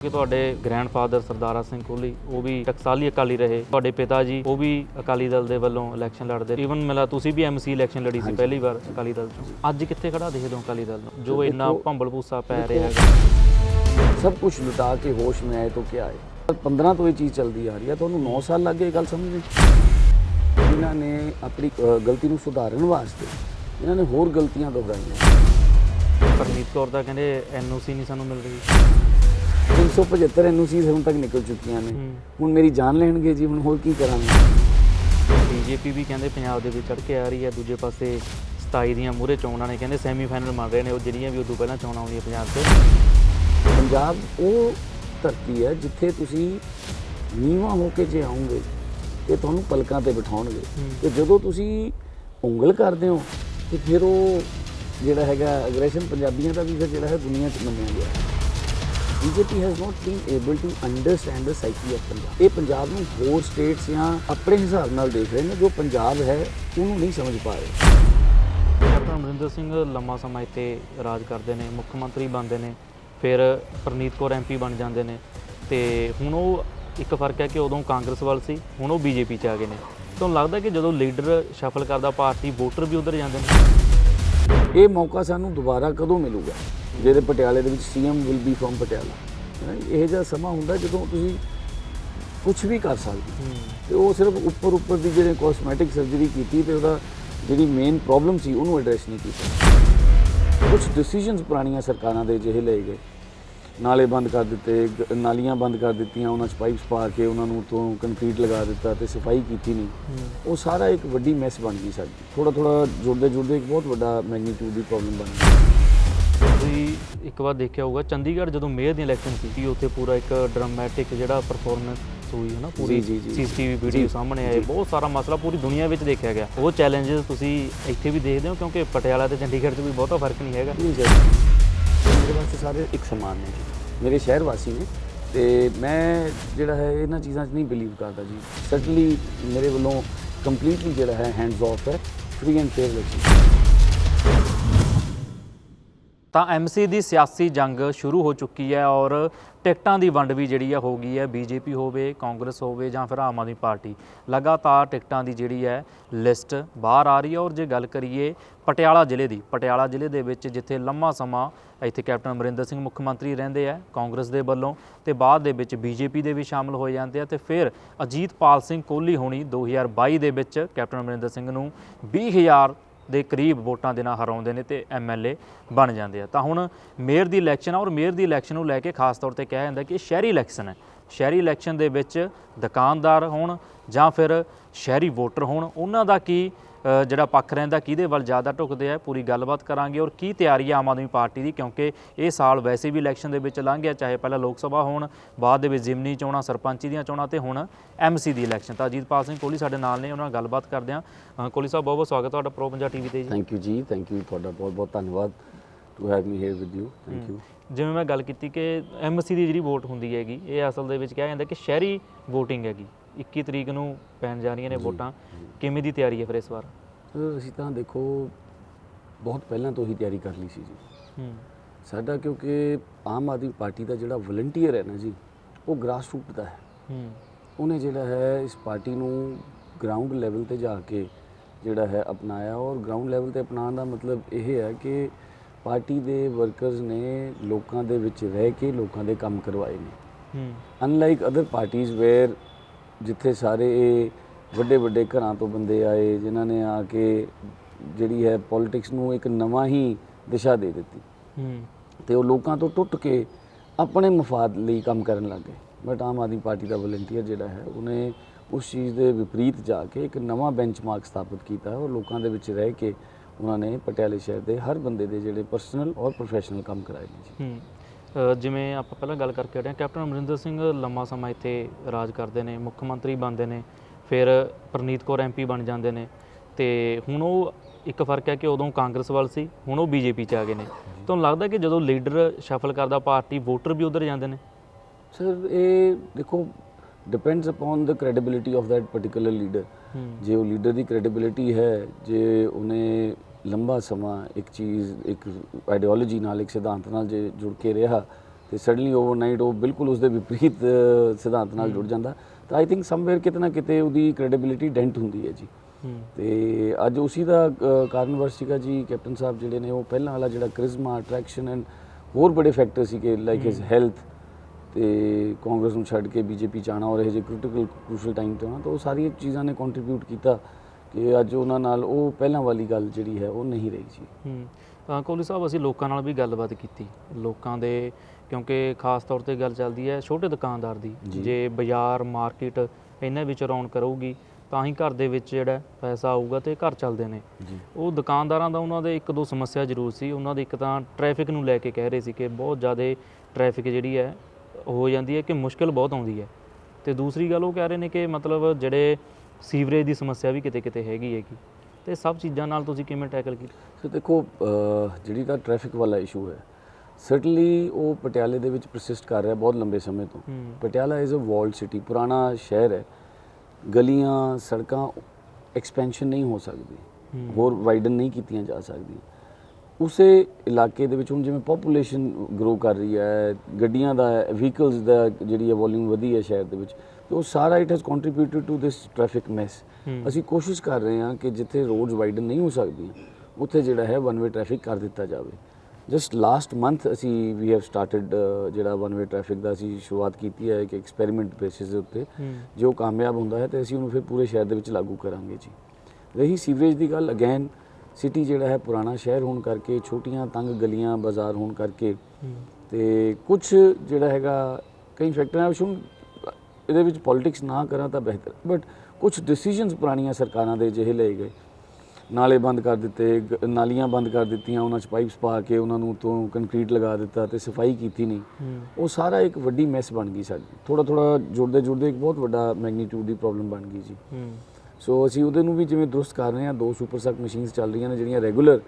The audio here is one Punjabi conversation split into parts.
ਕਿ ਤੁਹਾਡੇ ਗ੍ਰੈਂਡਫਾਦਰ ਸਰਦਾਰਾ ਸਿੰਘ ਕੋਹਲੀ ਉਹ ਵੀ ਟਕਸਾਲੀ ਅਕਾਲੀ ਰਹੇ। ਤੁਹਾਡੇ ਪਿਤਾ ਜੀ ਉਹ ਵੀ ਅਕਾਲੀ ਦਲ ਦੇ ਵੱਲੋਂ ਇਲੈਕਸ਼ਨ ਲੜਦੇ ਈਵਨ ਮਿਲਾ ਤੁਸੀਂ ਵੀ ਐਮਸੀ ਇਲੈਕਸ਼ਨ ਲੜੀ ਸੀ ਪਹਿਲੀ ਵਾਰ ਅਕਾਲੀ ਦਲ ਤੋਂ ਅੱਜ ਕਿੱਥੇ ਖੜਾ ਦੇਖਦੇ ਹੋ ਅਕਾਲੀ ਦਲ ਨੂੰ ਜੋ ਇੰਨਾ ਭੰਬਲ ਪੂਸਾ ਪੈ ਰਿਹਾ ਹੈ ਸਭ ਕੁਝ ਲੁਟਾ ਕੇ ਹੋਸ਼ ਮੈਂ ਆਏ ਤੋਂ ਕੀ ਆਏ 15 ਤੋਂ ਇਹ ਚੀਜ਼ ਚੱਲਦੀ ਆ ਰਹੀ ਹੈ ਤੁਹਾਨੂੰ 9 ਸਾਲ ਲੱਗੇ ਇਹ ਗੱਲ ਸਮਝਣ ਇਹਨਾਂ ਨੇ ਆਪਣੀ ਗਲਤੀ ਨੂੰ ਸੁਧਾਰਨ ਵਾਸਤੇ ਇਹਨਾਂ ਨੇ ਹੋਰ ਗਲਤੀਆਂ ਦੁਹਰਾਈਆਂ। ਪਰਮੀਤ ਕੌਰ ਦਾ ਕਹਿੰਦੇ ਐਨਓਸੀ ਨਹੀਂ ਸਾਨੂੰ ਮਿਲ ਰਹੀ। 375 ਐਨਓਸੀ ਹੁਣ ਤੱਕ ਨਿਕਲ ਚੁੱਕੀਆਂ ਨੇ। ਹੁਣ ਮੇਰੀ ਜਾਨ ਲੈਣਗੇ ਜੀ ਹੁਣ ਹੋਰ ਕੀ ਕਰਾਂਗੇ? ਬੀਜੇਪੀ ਵੀ ਕਹਿੰਦੇ ਪੰਜਾਬ ਦੇ ਵਿੱਚ ਚੜ ਕੇ ਆ ਰਹੀ ਹੈ। ਦੂਜੇ ਪਾਸੇ 27 ਦੀਆਂ ਮੂਹਰੇ ਚੋਣਾਂ ਨੇ ਕਹਿੰਦੇ ਸੈਮੀਫਾਈਨਲ ਮੰਨ ਰਹੇ ਨੇ। ਉਹ ਜਿਹੜੀਆਂ ਵੀ ਉਦੋਂ ਪਹਿਲਾਂ ਚੋਣਾਂ ਆਉਂਦੀਆਂ ਪੰਜਾਬ 'ਚ। ਪੰਜਾਬ ਉਹ ਧਰਤੀ ਹੈ ਜਿੱਥੇ ਤੁਸੀਂ ਨੀਵਾਂ ਹੋ ਕੇ ਜੇ ਆਉਂਗੇ ਤੇ ਤੁਹਾਨੂੰ ਪਲਕਾਂ ਤੇ ਬਿਠਾਉਣਗੇ। ਤੇ ਜਦੋਂ ਤੁਸੀਂ ਉਂਗਲ ਕਰਦੇ ਹੋ ਤੇ ਫਿਰ ਉਹ ਜਿਹੜਾ ਹੈਗਾ ਐਗਰੈਸ਼ਨ ਪੰਜਾਬੀਆਂ ਦਾ ਵੀ ਫਿਰ ਜਿਹੜਾ ਹੈ ਦੁਨੀਆ 'ਚ ਮੰਨਿਆ ਗਿਆ। BJP has not been able to understand the psyche of Punjab ਇਹ ਪੰਜਾਬ ਨੂੰ ਹੋਰ ਸਟੇਟਸ ਜਾਂ ਆਪਣੇ ਹਿਸਾਬ ਨਾਲ ਦੇਖ ਰਹੇ ਨੇ ਜੋ ਪੰਜਾਬ ਹੈ ਉਹਨੂੰ ਨਹੀਂ ਸਮਝ ਪਾ ਰਹੇ। ਕੈਪਟਨ ਅਮਰਿੰਦਰ ਸਿੰਘ ਲੰਮਾ ਸਮਾਂ ਇੱਥੇ ਰਾਜ ਕਰਦੇ ਨੇ ਮੁੱਖ ਮੰਤਰੀ ਬਣਦੇ ਨੇ ਫਿਰ ਪ੍ਰਨੀਤ ਕੌਰ ਐਮਪੀ ਬਣ ਜਾਂਦੇ ਨੇ। ਤੇ ਹੁਣ ਉਹ ਇੱਕ ਫ਼ਰਕ ਹੈ ਕਿ ਉਦੋਂ ਕਾਂਗਰਸ ਵੱਲ ਸੀ ਹੁਣ ਉਹ ਬੀਜੇਪੀ 'ਚ ਆ ਗਏ ਨੇ। ਤੁਹਾਨੂੰ ਲੱਗਦਾ ਕਿ ਜਦੋਂ ਲੀਡਰ ਸ਼ਫਲ ਕਰਦਾ ਪਾਰਟੀ ਵੋਟਰ ਵੀ ਉਧਰ ਜਾਂਦੇ ਨੇ? ਇਹ ਮੌਕਾ ਸਾਨੂੰ ਦੁਬਾਰਾ ਕਦੋਂ ਮਿਲੂਗਾ? ਜਿਹੜੇ ਪਟਿਆਲੇ ਦੇ ਵਿੱਚ CM will be from Patiala. ਇਹ ਜਿਹਾ ਸਮਾਂ ਹੁੰਦਾ ਜਦੋਂ ਤੁਸੀਂ ਕੁਝ ਵੀ ਕਰ ਸਕਦੇ। ਤੇ ਉਹ ਸਿਰਫ ਉੱਪਰ ਉੱਪਰ ਦੀ ਜਿਹੜੇ ਕਾਸਮੈਟਿਕ ਸਰਜਰੀ ਕੀਤੀ ਤੇ ਉਹਦਾ ਜਿਹੜੀ ਮੇਨ ਪ੍ਰੋਬਲਮ ਸੀ ਉਹਨੂੰ ਐਡਰੈਸ ਨਹੀਂ ਕੀਤਾ। ਕੁਝ ਡਿਸੀਜਨਸ ਪੁਰਾਣੀਆਂ ਸਰਕਾਰਾਂ ਦੇ ਜਿਹੇ ਲਏ ਗਏ। ਨਾਲੇ ਬੰਦ ਕਰ ਦਿੱਤੇ ਨਾਲੀਆਂ ਬੰਦ ਕਰ ਦਿੱਤੀਆਂ ਉਹਨਾਂ 'ਚ ਪਾਈਪਸ ਪਾ ਕੇ ਉਹਨਾਂ ਨੂੰ ਤੋਂ ਕੰਕਰੀਟ ਲਗਾ ਦਿੱਤਾ ਤੇ ਸਫ਼ਾਈ ਕੀਤੀ ਨਹੀਂ। ਉਹ ਸਾਰਾ ਇੱਕ ਵੱਡੀ ਮੈਸ ਬਣ ਗਈ ਸਾਡੀ। ਥੋੜਾ ਥੋੜਾ ਜੁੜਦੇ ਜੁੜਦੇ ਇੱਕ ਬਹੁਤ ਵੱਡਾ ਮੈਗਨੀਟਿਊਡ ਦੀ ਪ੍ਰੋਬਲਮ ਬਣ ਗਈ। ਇੱਕ ਵਾਰ ਦੇਖਿਆ ਹੋਊਗਾ ਚੰਡੀਗੜ੍ਹ ਜਦੋਂ ਮੇਅਰ ਦੀ ਇਲੈਕਸ਼ਨ ਸੀ ਉੱਥੇ ਪੂਰਾ ਇੱਕ ਡਰਾਮੈਟਿਕ ਜਿਹੜਾ ਪਰਫਾਰਮੈਂਸ ਹੋਈ ਹੈ ਨਾ ਪੂਰੀ। ਸੀਸੀਟੀਵੀ ਵੀਡੀਓ ਸਾਹਮਣੇ ਆਏ। ਬਹੁਤ ਸਾਰਾ ਮਸਲਾ ਪੂਰੀ ਦੁਨੀਆ ਵਿੱਚ ਦੇਖਿਆ ਗਿਆ। ਉਹ ਚੈਲੰਜਸ ਤੁਸੀਂ ਇੱਥੇ ਵੀ ਦੇਖਦੇ ਹੋ ਕਿਉਂਕਿ ਪਟਿਆਲਾ ਤੇ ਚੰਡੀਗੜ੍ਹ 'ਚ ਵੀ ਬਹੁਤਾ ਫ਼ਰਕ ਨਹੀਂ ਹੈਗਾ। ਮੇਰੇ ਵਾਸਤੇ ਸਾਰੇ ਇੱਕ ਸਮਾਨ ਨੇ ਜੀ। ਮੇਰੇ ਸ਼ਹਿਰ ਵਾਸੀ ਨੇ ਤੇ ਮੈਂ ਜਿਹੜਾ ਹੈ ਇਹਨਾਂ ਚੀਜ਼ਾਂ 'ਚ ਨਹੀਂ ਬਿਲੀਵ ਕਰਦਾ ਜੀ। ਸਰਟਨਲੀ ਮੇਰੇ ਵੱਲੋਂ ਕੰਪਲੀਟਲੀ ਜਿਹੜਾ ਹੈ ਹੈਂਡਸ ਆਫ ਹੈ ਫ੍ਰੀ ਐਂਡ ਫੇਅਰ ਇਲੈਕਸ਼ਨ ਤਾਂ ਐਮਸੀ ਦੀ ਸਿਆਸੀ ਜੰਗ ਸ਼ੁਰੂ ਹੋ ਚੁੱਕੀ ਹੈ ਔਰ ਟਿਕਟਾਂ ਦੀ ਵੰਡ ਵੀ ਜਿਹੜੀ ਹੈ ਹੋ ਗਈ ਹੈ, ਬੀਜੇਪੀ ਹੋਵੇ, ਕਾਂਗਰਸ ਹੋਵੇ ਜਾਂ ਫਿਰ ਆਮ ਆਦਮੀ ਪਾਰਟੀ, ਲਗਾਤਾਰ ਟਿਕਟਾਂ ਦੀ ਜਿਹੜੀ ਹੈ ਲਿਸਟ ਬਾਹਰ ਆ ਰਹੀ ਹੈ ਔਰ ਜੇ ਗੱਲ ਕਰੀਏ ਪਟਿਆਲਾ ਜ਼ਿਲ੍ਹੇ ਦੀ, ਪਟਿਆਲਾ ਜ਼ਿਲ੍ਹੇ ਦੇ ਵਿੱਚ ਜਿੱਥੇ ਲੰਮਾ ਸਮਾਂ ਇੱਥੇ ਕੈਪਟਨ ਅਮਰਿੰਦਰ ਸਿੰਘ ਮੁੱਖ ਮੰਤਰੀ ਰਹਿੰਦੇ ਆ, ਕਾਂਗਰਸ ਦੇ ਵੱਲੋਂ ਤੇ ਬਾਅਦ ਦੇ ਵਿੱਚ ਬੀਜੇਪੀ ਦੇ ਵੀ ਸ਼ਾਮਲ ਹੋ ਜਾਂਦੇ ਆ ਤੇ ਫਿਰ ਅਜੀਤਪਾਲ ਸਿੰਘ ਕੋਹਲੀ ਹੋਣੀ 2022 ਦੇ ਵਿੱਚ ਕੈਪਟਨ ਅਮਰਿੰਦਰ ਸਿੰਘ ਨੂੰ 20000 ਦੇ ਕਰੀਬ ਵੋਟਾਂ ਦੇ ਨਾਲ ਹਰਾਉਂਦੇ ਨੇ ਤੇ ਐਮਐਲਏ ਬਣ ਜਾਂਦੇ ਆ। ਤਾਂ ਹੁਣ ਮੇਅਰ ਦੀ ਇਲੈਕਸ਼ਨ ਆ ਔਰ ਮੇਅਰ ਦੀ ਇਲੈਕਸ਼ਨ ਨੂੰ ਲੈ ਕੇ ਖਾਸ ਤੌਰ ਤੇ ਕਿਹਾ ਜਾਂਦਾ ਕਿ ਇਹ ਸ਼ਹਿਰੀ ਇਲੈਕਸ਼ਨ ਹੈ। ਸ਼ਹਿਰੀ ਇਲੈਕਸ਼ਨ ਦੇ ਵਿੱਚ ਦੁਕਾਨਦਾਰ ਹੋਣ ਜਾਂ ਫਿਰ ਸ਼ਹਿਰੀ ਵੋਟਰ ਹੋਣ, ਉਹਨਾਂ ਦਾ ਕੀ ਜਿਹੜਾ ਪੱਖ ਰਹਿੰਦਾ ਕਿਹਦੇ ਵੱਲ ਜ਼ਿਆਦਾ ਢੁਕਦੇ ਆ ਪੂਰੀ ਗੱਲਬਾਤ ਕਰਾਂਗੇ। ਔਰ ਕੀ ਤਿਆਰੀ ਆ ਆਮ ਆਦਮੀ ਪਾਰਟੀ ਦੀ? ਕਿਉਂਕਿ ਇਹ ਸਾਲ ਵੈਸੇ ਵੀ ਇਲੈਕਸ਼ਨ ਦੇ ਵਿੱਚ ਲੰਘ ਗਿਆ ਚਾਹੇ ਪਹਿਲਾਂ ਲੋਕ ਸਭਾ ਹੋਣ ਬਾਅਦ ਦੇ ਵਿੱਚ ਜ਼ਿਮਨੀ ਚੋਣਾਂ ਸਰਪੰਚੀ ਦੀਆਂ ਚੋਣਾਂ ਤੇ ਹੁਣ ਐਮਸੀ ਦੀ ਇਲੈਕਸ਼ਨ। ਤਾਂ ਅਜੀਤਪਾਲ ਸਿੰਘ ਕੋਹਲੀ ਸਾਡੇ ਨਾਲ ਨੇ ਉਹਨਾਂ ਨਾਲ ਗੱਲਬਾਤ ਕਰਦੇ ਆ ਕੋਹਲੀ ਸਾਹਿਬ ਬਹੁਤ ਬਹੁਤ ਸਵਾਗਤ ਤੁਹਾਡਾ ਪ੍ਰੋ ਪੰਜਾਬ ਟੀਵੀ ਤੇ ਜੀ। ਥੈਂਕ ਯੂ ਜੀ ਥੈਂਕ ਯੂ ਤੁਹਾਡਾ ਬਹੁਤ ਬਹੁਤ ਧੰਨਵਾਦ to have me here with you thank you ਜਿਵੇਂ ਮੈਂ ਗੱਲ ਕੀਤੀ ਕਿ ਐਮਸੀ ਦੀ ਜਿਹੜੀ ਵੋਟ ਹੁੰਦੀ ਹੈਗੀ ਇਹ ਅਸਲ ਦੇ ਵਿੱਚ ਕਿਹਾ ਜਾਂਦਾ ਕਿ ਸ਼ਹਿਰੀ VOTING ਹੈਗੀ। 21 ਤਰੀਕ ਨੂੰ ਪੈਣ ਜਾ ਰਹੀਆਂ ਨੇ ਵੋਟਾਂ। ਕਿਵੇਂ ਦੀ ਤਿਆਰੀ ਹੈ ਫਿਰ ਇਸ ਵਾਰ? ਸਰ ਅਸੀਂ ਤਾਂ ਦੇਖੋ ਬਹੁਤ ਪਹਿਲਾਂ ਤੋਂ ਹੀ ਤਿਆਰੀ ਕਰ ਲਈ ਸੀ ਜੀ। ਹੂੰ। ਸਾਡਾ ਕਿਉਂਕਿ ਆਮ ਆਦਮੀ ਪਾਰਟੀ ਦਾ ਜਿਹੜਾ ਵਲੰਟੀਅਰ ਹੈ ਨਾ ਜੀ ਉਹ ਗ੍ਰਾਸ ਰੂਟ ਦਾ ਹੈ। ਹੂੰ। ਉਹਨੇ ਜਿਹੜਾ ਹੈ ਇਸ ਪਾਰਟੀ ਨੂੰ ਗਰਾਊਂਡ ਲੈਵਲ ਤੇ ਜਾ ਕੇ ਜਿਹੜਾ ਹੈ ਅਪਣਾਇਆ। ਔਰ ਗਰਾਊਂਡ ਲੈਵਲ ਤੇ ਅਪਣਾਉਣ ਦਾ ਮਤਲਬ ਇਹ ਹੈ ਕਿ ਪਾਰਟੀ ਦੇ ਵਰਕਰਸ ਨੇ ਲੋਕਾਂ ਦੇ ਵਿੱਚ ਰਹਿ ਕੇ ਲੋਕਾਂ ਦੇ ਕੰਮ ਕਰਵਾਏ ਨੇ। ਅਨਲਾਈਕ ਅਦਰ ਪਾਰਟੀਆਂ ਵੇਅਰ ਜਿੱਥੇ ਸਾਰੇ ਇਹ ਵੱਡੇ ਵੱਡੇ ਘਰਾਂ ਤੋਂ ਬੰਦੇ ਆਏ ਜਿਨ੍ਹਾਂ ਨੇ ਆ ਕੇ ਜਿਹੜੀ ਹੈ ਪੋਲਿਟਿਕਸ ਨੂੰ ਇੱਕ ਨਵਾਂ ਹੀ ਦਿਸ਼ਾ ਦੇ ਦਿੱਤੀ। ਤੇ ਉਹ ਲੋਕਾਂ ਤੋਂ ਟੁੱਟ ਕੇ ਆਪਣੇ ਮਫਾਦ ਲਈ ਕੰਮ ਕਰਨ ਲੱਗ ਬਟ ਆਮ ਆਦਮੀ ਪਾਰਟੀ ਦਾ ਵਲੰਟੀਅਰ ਜਿਹੜਾ ਹੈ ਉਹਨੇ ਉਸ ਚੀਜ਼ ਦੇ ਵਿਪਰੀਤ ਜਾ ਕੇ ਇੱਕ ਨਵਾਂ ਬੈਂਚਮਾਰਕ ਸਥਾਪਿਤ ਕੀਤਾ। ਹੈ ਔਰ ਲੋਕਾਂ ਦੇ ਵਿੱਚ ਰਹਿ ਕੇ ਉਹਨਾਂ ਨੇ ਪਟਿਆਲੇ ਸ਼ਹਿਰ ਦੇ ਹਰ ਬੰਦੇ ਦੇ ਜਿਹੜੇ ਪਰਸਨਲ ਔਰ ਪ੍ਰੋਫੈਸ਼ਨਲ ਕੰਮ ਕਰਾਏ ਨੇ ਜੀ। ਹੂੰ। ਅ, ਜਿਵੇਂ ਆਪਾਂ ਪਹਿਲਾਂ ਗੱਲ ਕਰਕੇ ਹਟੇ ਹਾਂ ਕੈਪਟਨ ਅਮਰਿੰਦਰ ਸਿੰਘ ਲੰਮਾ ਸਮਾਂ ਇੱਥੇ ਰਾਜ ਕਰਦੇ ਨੇ ਮੁੱਖ ਮੰਤਰੀ ਬਣਦੇ ਨੇ ਫਿਰ ਪ੍ਰਨੀਤ ਕੌਰ ਐਮਪੀ ਬਣ ਜਾਂਦੇ ਨੇ ਤੇ ਹੁਣ ਉਹ ਇੱਕ ਫ਼ਰਕ ਹੈ ਕਿ ਉਦੋਂ ਕਾਂਗਰਸ ਵੱਲ ਸੀ ਹੁਣ ਉਹ ਬੀਜੇਪੀ 'ਚ ਆ ਗਏ ਨੇ। ਤੁਹਾਨੂੰ ਲੱਗਦਾ ਕਿ ਜਦੋਂ ਲੀਡਰ ਸ਼ਫਲ ਕਰਦਾ ਪਾਰਟੀ ਵੋਟਰ ਵੀ ਉਧਰ ਜਾਂਦੇ ਨੇ? ਸਰ ਇਹ ਦੇਖੋ depends upon the credibility of that particular leader ਹੂੰ। ਜੇ ਉਹ ਲੀਡਰ ਦੀ ਕ੍ਰੈਡੀਬਿਲਿਟੀ ਹੈ ਜੇ ਉਹਨੇ ਲੰਬਾ ਸਮਾਂ ਇੱਕ ਚੀਜ਼ ਇੱਕ ਆਈਡੀਓਲੋਜੀ ਨਾਲ ਇੱਕ ਸਿਧਾਂਤ ਨਾਲ ਜੇ ਜੁੜ ਕੇ ਰਿਹਾ ਤੇ ਸਡਨਲੀ ਓਵਰਨਾਈਟ ਉਹ ਬਿਲਕੁਲ ਉਸ ਦੇ ਵਿਪਰੀਤ ਸਿਧਾਂਤ ਨਾਲ ਜੁੜ ਜਾਂਦਾ। ਤਾਂ ਆਈ ਥਿੰਕ ਸਮਵੇਅਰ ਕਿਤੇ ਨਾ ਕਿਤੇ ਉਹਦੀ ਕ੍ਰੈਡੀਬਿਲਿਟੀ ਡੈਂਟ ਹੁੰਦੀ ਹੈ ਜੀ। ਤੇ ਅੱਜ ਉਸੀ ਦਾ ਅ, ਕਾਰਨਵਰ ਸੀਗਾ ਜੀ ਕੈਪਟਨ ਸਾਹਿਬ ਜਿਹੜੇ ਨੇ ਉਹ ਪਹਿਲਾਂ ਵਾਲਾ ਜਿਹੜਾ ਕ੍ਰਿਜ਼ਮਾ ਅਟਰੈਕਸ਼ਨ ਐਂਡ ਹੋਰ ਬੜੇ ਫੈਕਟਰ ਸੀਗੇ ਲਾਈਕ ਹਿਸ ਹੈਲਥ ਤੇ ਕਾਂਗਰਸ ਨੂੰ ਛੱਡ ਕੇ ਬੀਜੇਪੀ ਆਉਣਾ ਔਰ ਇਹ ਜੇ ਕ੍ਰਿਟੀਕਲ ਕ੍ਰੂਸ਼ਲ ਟਾਈਮ ਤੇ ਆਉਣਾ ਤਾਂ ਉਹ ਸਾਰੀਆਂ ਚੀਜ਼ਾਂ ਨੇ ਕੰਟਰੀਬਿਊਟ ਕੀਤਾ। ਕਿ ਅੱਜ ਉਹਨਾਂ ਨਾਲ ਉਹ ਪਹਿਲਾਂ ਵਾਲੀ ਗੱਲ ਜਿਹੜੀ ਹੈ ਉਹ ਨਹੀਂ ਰਹੀ ਜੀ ਹੂੰ ਤਾਂ ਕੋਹਲੀ ਸਾਹਿਬ ਅਸੀਂ ਲੋਕਾਂ ਨਾਲ ਵੀ ਗੱਲਬਾਤ ਕੀਤੀ। ਲੋਕਾਂ ਦੇ ਕਿਉਂਕਿ ਖਾਸ ਤੌਰ ਤੇ ਗੱਲ ਚੱਲਦੀ ਹੈ ਛੋਟੇ ਦੁਕਾਨਦਾਰ ਦੀ। ਜੀ। ਬਾਜ਼ਾਰ ਮਾਰਕੀਟ ਇਹਨਾਂ ਵਿੱਚ ਰੌਣਕ ਰਹੂਗੀ ਤਾਂ ਹੀ ਘਰ ਦੇ ਵਿੱਚ ਜਿਹੜਾ ਪੈਸਾ ਆਊਗਾ ਤੇ ਘਰ ਚੱਲਦੇ ਨੇ। ਉਹ ਦੁਕਾਨਦਾਰਾਂ ਦਾ ਉਹਨਾਂ ਦੇ ਇੱਕ ਦੋ ਸਮੱਸਿਆ ਜ਼ਰੂਰ ਸੀ। ਉਹਨਾਂ ਦੀ ਇੱਕ ਤਾਂ ਟ੍ਰੈਫਿਕ ਨੂੰ ਲੈ ਕੇ ਕਹਿ ਰਹੇ ਸੀ ਕਿ ਬਹੁਤ ਜ਼ਿਆਦਾ ਟ੍ਰੈਫਿਕ ਜਿਹੜੀ ਹੈ ਹੋ ਜਾਂਦੀ ਹੈ ਕਿ ਮੁਸ਼ਕਲ ਬਹੁਤ ਆਉਂਦੀ ਹੈ। ਤੇ ਦੂਸਰੀ ਗੱਲ ਉਹ ਕਹਿ ਰਹੇ ਨੇ ਕਿ ਮਤਲਬ ਜਿਹੜੇ ਸੀਵਰੇਜ ਦੀ ਸਮੱਸਿਆ ਵੀ ਕਿਤੇ ਕਿਤੇ ਹੈਗੀ ਹੈਗੀ। ਤੇ ਸਭ ਚੀਜ਼ਾਂ ਨਾਲ ਤੁਸੀਂ ਕਿਵੇਂ ਟੈਕਲ ਕੀਤੀ ਸੋ ਦੇਖੋ ਜਿਹੜੀ ਤਾਂ ਟ੍ਰੈਫਿਕ ਵਾਲਾ ਇਸ਼ੂ ਹੈ ਸਰਟਨਲੀ ਉਹ ਪਟਿਆਲੇ ਦੇ ਵਿੱਚ ਪ੍ਰਸਿਸਟ ਕਰ ਰਿਹਾ ਬਹੁਤ ਲੰਬੇ ਸਮੇਂ ਤੋਂ। Patiala is a walled city ਪੁਰਾਣਾ ਸ਼ਹਿਰ ਹੈ। ਗਲੀਆਂ ਸੜਕਾਂ ਐਕਸਪੈਂਸ਼ਨ ਨਹੀਂ ਹੋ ਸਕਦੀ। ਹੋਰ ਵਾਈਡਨ ਨਹੀਂ ਕੀਤੀਆਂ ਜਾ ਸਕਦੀਆਂ। ਉਸੇ ਇਲਾਕੇ ਦੇ ਵਿੱਚ ਹੁਣ ਜਿਵੇਂ ਪੋਪੂਲੇਸ਼ਨ ਗਰੋ ਕਰ ਰਹੀ ਹੈ ਗੱਡੀਆਂ ਦਾ ਵਹੀਕਲਸ ਦਾ ਜਿਹੜੀ ਹੈ ਵੋਲਿਊਮ ਵਧੀ ਹੈ ਸ਼ਹਿਰ ਦੇ ਵਿੱਚ ਉਹ ਸਾਰਾ it has contributed to this traffic mess. ਅਸੀਂ ਕੋਸ਼ਿਸ਼ ਕਰ ਰਹੇ ਹਾਂ ਕਿ ਜਿੱਥੇ ਰੋਡਸ ਵਾਈਡਨ ਨਹੀਂ ਹੋ ਸਕਦੀਆਂ ਉੱਥੇ ਜਿਹੜਾ ਹੈ ਵਨ ਵੇ ਟ੍ਰੈਫਿਕ ਕਰ ਦਿੱਤਾ ਜਾਵੇ। ਜਸਟ ਲਾਸਟ ਮੰਥ ਅਸੀਂ ਵੀ ਹੈਵ ਸਟਾਰਟਡ ਜਿਹੜਾ ਵਨ ਵੇ ਟ੍ਰੈਫਿਕ ਦਾ ਅਸੀਂ ਸ਼ੁਰੂਆਤ ਕੀਤੀ ਹੈ ਕਿ ਐਕਸਪੈਰੀਮੈਂਟ ਬੇਸਿਸ ਦੇ ਉੱਤੇ। ਜੇ ਉਹ ਕਾਮਯਾਬ ਹੁੰਦਾ ਹੈ ਤੇ ਅਸੀਂ ਉਹਨੂੰ ਫਿਰ ਪੂਰੇ ਸ਼ਹਿਰ ਦੇ ਵਿੱਚ ਲਾਗੂ ਕਰਾਂਗੇ ਜੀ। ਰਹੀ ਸੀਵਰੇਜ ਦੀ ਗੱਲ ਅਗੇਨ ਸਿਟੀ ਜਿਹੜਾ ਹੈ ਪੁਰਾਣਾ ਸ਼ਹਿਰ ਹੋਣ ਕਰਕੇ ਛੋਟੀਆਂ ਤੰਗ ਗਲੀਆਂ ਬਾਜ਼ਾਰ ਹੋਣ ਕਰਕੇ ਤੇ ਕੁਝ ਜਿਹੜਾ ਹੈਗਾ ਕਈ ਫੈਕਟਰਾਂ ਵਿੱਚ ਹੁਣ ਇਹਦੇ ਵਿੱਚ ਪੋਲਿਟਿਕਸ ਨਾ ਕਰਾਂ ਤਾਂ ਬਿਹਤਰ। ਬਟ ਕੁਝ ਡਿਸੀਜਨਸ ਪੁਰਾਣੀਆਂ ਸਰਕਾਰਾਂ ਦੇ ਜਿਹੇ ਲਏ ਗਏ। ਨਾਲੇ ਬੰਦ ਕਰ ਦਿੱਤੇ ਨਾਲੀਆਂ ਬੰਦ ਕਰ ਦਿੱਤੀਆਂ ਉਹਨਾਂ 'ਚ ਪਾਈਪਸ ਪਾ ਕੇ ਉਹਨਾਂ ਨੂੰ ਤੋਂ ਕੰਕਰੀਟ ਲਗਾ ਦਿੱਤਾ ਤੇ ਸਫ਼ਾਈ ਕੀਤੀ ਨਹੀਂ। ਉਹ ਸਾਰਾ ਇੱਕ ਵੱਡੀ ਮੈਸ ਬਣ ਗਈ ਸਾਡੀ। ਥੋੜਾ ਥੋੜਾ ਜੁੜਦੇ ਜੁੜਦੇ ਇੱਕ ਬਹੁਤ ਵੱਡਾ ਮੈਗਨੀਟਿਊਡ ਦੀ ਪ੍ਰੋਬਲਮ ਬਣ ਗਈ ਜੀ। ਸੋ ਅਸੀਂ ਉਹਦੇ ਨੂੰ ਵੀ ਜਿਵੇਂ ਦਰੁਸਤ ਕਰ ਰਹੇ ਹਾਂ ਦੋ ਸੁਪਰ ਸਕ ਮਸ਼ੀਨਸ ਚੱਲ ਰਹੀਆਂ ਨੇ ਜਿਹੜੀਆਂ ਰੈਗੂਲਰ